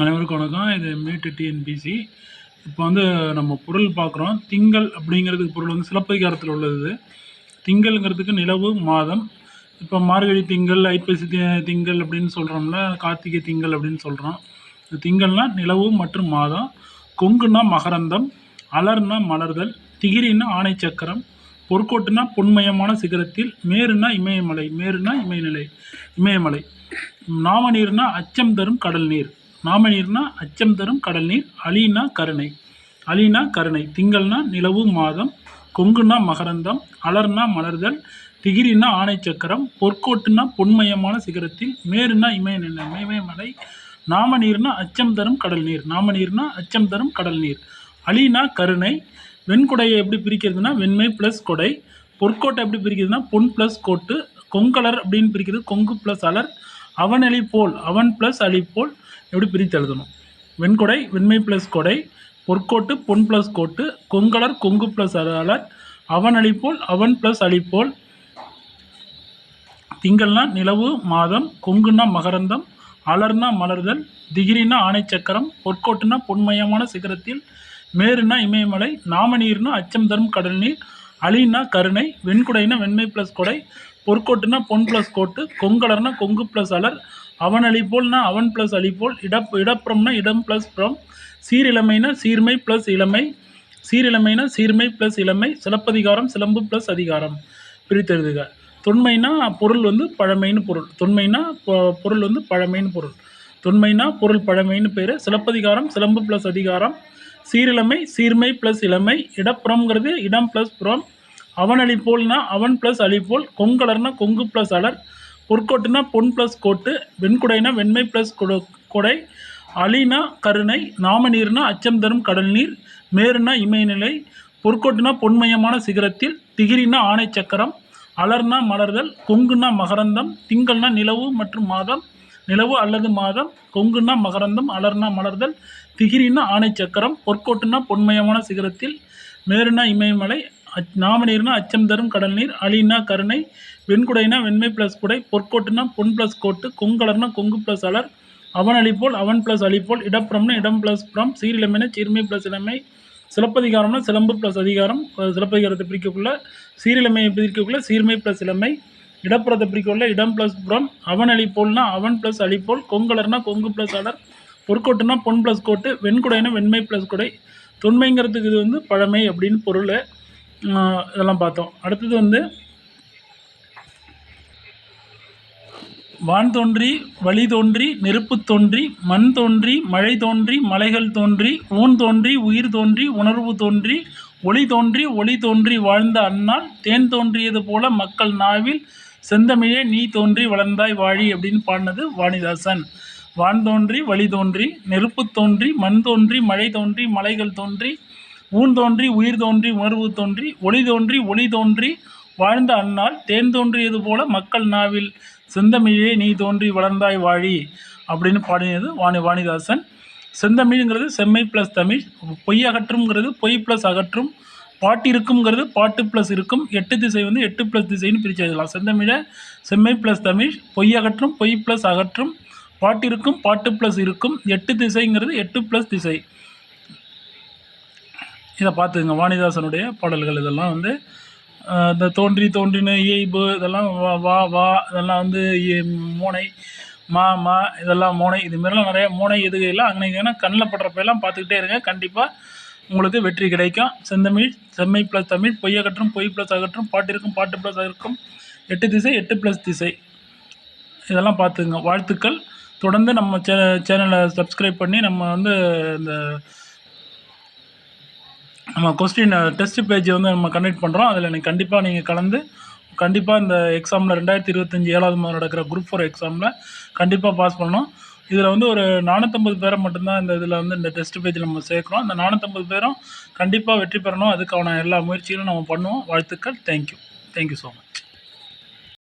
அனைவருக்கும் வணக்கம். இது மீட்டு டிஎன்பிசி இப்போ வந்து நம்ம பொருள் பார்க்குறோம். திங்கள் அப்படிங்கிறதுக்கு பொருள் வந்து சிலப்பதிகாரத்தில் உள்ளது. திங்கள்ங்கிறதுக்கு நிலவு மாதம். இப்போ மார்கழி திங்கள் ஐப்பசி திங்கள் அப்படின்னு சொல்கிறோம்ல கார்த்திகை திங்கள் அப்படின்னு சொல்கிறோம் திங்கள்னா நிலவு மற்றும் மாதம். கொங்குனா மகரந்தம் அலர்னா மலர்தல் திகிரின்னா ஆணை சக்கரம் பொற்கோட்டுனா பொன்மயமான சிகரத்தில் மேருனா இமயமலை மேருனா இமயநிலை இமயமலை. நாமநீர்னா அச்சம் தரும் கடல் நீர். நாமநீர்னா அச்சம் தரும் கடல் நீர் அலினா கருணை. அலினா கருணை திங்கள்னா நிலவு மாதம் கொங்குனா மகரந்தம் அலர்னா மலர்தல் திகிரினா ஆணை சக்கரம் பொற்கோட்டுனா பொன்மயமான சிகரத்தில் மேருனா இமய இமயமலை நாமநீர்னா அச்சம் தரும் கடல் நீர் நாமநீர்னா அச்சம் தரும் கடல் நீர் அலினா கருணை வெண்கொடையை எப்படி பிரிக்கிறதுனா வெண்மை ப்ளஸ் கொடை பொற்கோட்டை எப்படி பிரிக்கிறதுனா பொன் ப்ளஸ் கோட்டு கொங்கலர் அப்படின்னு பிரிக்கிறது கொங்கு ப்ளஸ் அலர் அவன் அலி போல் அவன் ப்ளஸ் அலி போல் எப்படி பிரித்து எழுதணும்? வெண்கொடை வெண்மை ப்ளஸ் கொடை பொற்கோட்டு பொன் ப்ளஸ் கோட்டு கொங்கலர் கொங்கு ப்ளஸ் அலர் அவன் அழிப்போல் அவன் ப்ளஸ் அழிப்போல் திங்கள்னா நிலவு மாதம் கொங்குன்னா மகரந்தம் அலர்னா மலர்தல் திகிரினா ஆணைச்சக்கரம் பொற்கோட்டுனா பொன்மயமான சிகரத்தில் மேருனா இமயமலை நாமநீர்னா அச்சம் தரும் கடல் நீர் அலினா கருணை வெண்குடைனா வெண்மை ப்ளஸ் கொடை பொற்கோட்டுனா பொன் ப்ளஸ் கோட்டு கொங்கலர்னா கொங்கு ப்ளஸ் அலர் அவன் அழிப்போல்னா அவன் ப்ளஸ் அழிப்போல் இடப் இடப்புறம்னா இடம் ப்ளஸ் புறம் சீரிழமைனா சீர்மை ப்ளஸ் இளமை சீரிழமைனா சீர்மை ப்ளஸ் இளமை சிலப்பதிகாரம் சிலம்பு ப்ளஸ் அதிகாரம். பிரித்தெழுதுக. தொன்மைனா பொருள் வந்து பழமைன்னு பொருள். தொன்மைனா பொருள் வந்து பழமைன்னு பொருள். தொன்மைனா பொருள் பழமைன்னு பேர். சிலப்பதிகாரம் சிலம்பு ப்ளஸ் அதிகாரம். சீரிழமை சீர்மை ப்ளஸ் இளமை இடப்புறம்ங்கிறது இடம் ப்ளஸ் புறம் அவன் அழிப்போல்னா அவன் ப்ளஸ் அழிப்போல் கொங்கலர்னா கொங்கு ப்ளஸ் அலர் பொற்கோட்டுனா பொன் ப்ளஸ் கோட்டு வெண்குடைனா வெண்மை ப்ளஸ் கொடை அலினா கருணை நாமநீர்னா அச்சம் தரும் கடல் நீர் மேருனா இமயநிலை பொற்கோட்டுனா பொன்மயமான சிகரத்தில் திகிரினா ஆணை சக்கரம் அலர்னா மலர்தல் கொங்குனா மகரந்தம் திங்கள்னா நிலவு மற்றும் மாதம் நிலவு அல்லது மாதம் கொங்குனா மகரந்தம் அலர்னா மலர்தல் திகிரினா ஆணை சக்கரம் பொற்கோட்டுனா பொன்மயமான சிகரத்தில் மேருனா இமயமலை அச் நாமநீர்னா அச்சம் தரும் கடல் நீர் அலினா கருணை வெண்குடைனா வெண்மை ப்ளஸ் குடை பொற்கோட்டுனா பொன் ப்ளஸ் கோட்டு கொங்கலர்னா கொங்கு ப்ளஸ் அலர் அவன் அழிப்போல் அவன் ப்ளஸ் அழிப்போல் இடப்புறம்னா இடம் ப்ளஸ் புறம் சீரிலமைனா சீர்மை ப்ளஸ் இளமை சிலப்பதிகாரம்னா சிலம்பு ப்ளஸ் அதிகாரம் சிலப்பதிகாரத்தை பிரிக்கக்குள்ள சீரிலமையை பிரிக்கக்குள்ள சீர்மை ப்ளஸ் இளமை இடப்புறத்தை பிரிக்கக்குள்ள இடம் ப்ளஸ் புறம் அவன் அழிப்போல்னா அவன் ப்ளஸ் அழிப்போல் கொங்கலர்னா கொங்கு ப்ளஸ் அலர் பொற்கோட்டுனா பொன் ப்ளஸ் கோட்டு வெண்குடைனா வெண்மை ப்ளஸ் குடை தொன்மைங்கிறதுக்கு இது வந்து பழமை அப்படின்னு பொருள். இதெல்லாம் பார்த்தோம். அடுத்தது வந்து வான் தோன்றி வழி தோன்றி நெருப்பு தோன்றி மண் தோன்றி மழை தோன்றி மலைகள் தோன்றி ஊன் தோன்றி உயிர் தோன்றி உணர்வு தோன்றி ஒளி தோன்றி ஒளி தோன்றி வாழ்ந்த அண்ணால் தேன் தோன்றியது போல மக்கள் நாவில் செந்தமிழே நீ தோன்றி வளர்ந்தாய் வாழி அப்படின்னு பாடினது வாணிதாசன். வான் தோன்றி வழி தோன்றி நெருப்பு தோன்றி மண் தோன்றி மழை தோன்றி மலைகள் தோன்றி ஊன் தோன்றி உயிர் தோன்றி உணர்வு தோன்றி ஒளி தோன்றி ஒளி தோன்றி வாழ்ந்த அந்நாள் தேன் தோன்றியது போல மக்கள் நாவில் செந்தமிழே நீ தோன்றி வளர்ந்தாய் வாழி அப்படின்னு பாடினது வாணி வாணிதாசன். செந்தமிழ்ங்கிறது செம்மை ப்ளஸ் தமிழ் பொய் அகற்றும்ங்கிறது பொய் ப்ளஸ் அகற்றும் பாட்டு இருக்குங்கிறது பாட்டு ப்ளஸ் இருக்கும் எட்டு திசை வந்து எட்டு ப்ளஸ் திசைன்னு பிரித்து எழுதலாம். செந்தமிழை செம்மை ப்ளஸ் தமிழ் பொய் அகற்றும் பொய் ப்ளஸ் அகற்றும் பாட்டு இருக்கும் பாட்டு ப்ளஸ் இருக்கும் எட்டு திசைங்கிறது எட்டு ப்ளஸ் திசை. இதை பார்த்துங்க வாணிதாசனுடைய பாடல்கள் இதெல்லாம் வந்து இந்த தோன்றி தோன்றின இயைபு இதெல்லாம் வா வா வா இதெல்லாம் வந்து மோனை மா மா இதெல்லாம் மோனை இதுமாரிலாம் நிறைய மோனை எதுகையெல்லாம் அங்கே கண்ணில் படுறப்பெல்லாம் பார்த்துக்கிட்டே இருங்க. கண்டிப்பாக உங்களுக்கு வெற்றி கிடைக்கும். செந்தமிழ் செம்மை ப்ளஸ் தமிழ் பொய் அகற்றும் பொய் ப்ளஸ் அகற்றும் பாட்டு இருக்கும் பாட்டு ப்ளஸ் இருக்கும் எட்டு திசை எட்டு ப்ளஸ் திசை. இதெல்லாம் பார்த்துங்க வாழ்த்துக்கள். தொடர்ந்து நம்ம சே சேனலை சப்ஸ்கிரைப் பண்ணி நம்ம வந்து இந்த நம்ம கொஸ்டின் டெஸ்ட் பேஜ் வந்து நம்ம கண்டக்ட் பண்ணுறோம் அதில் நீங்கள் கண்டிப்பாக நீங்கள் கலந்து கண்டிப்பாக இந்த எக்ஸாமில் ரெண்டாயிரத்தி இருபத்தஞ்சி ஏழாவது மாதம் நடக்கிற குரூப் ஃபோர் எக்ஸாமில் கண்டிப்பாக பாஸ் பண்ணணும். இதில் வந்து ஒரு நானூற்றம்பது பேரை மட்டும்தான் இந்த இதில் வந்து இந்த டெஸ்ட் பேஜில் நம்ம சேர்க்குறோம். அந்த நானூற்றம்பது பேரும் கண்டிப்பாக வெற்றி பெறணும். அதுக்கான எல்லா முயற்சிகளும் நம்ம பண்ணுவோம். வாழ்த்துக்கள். Thank you thank you so much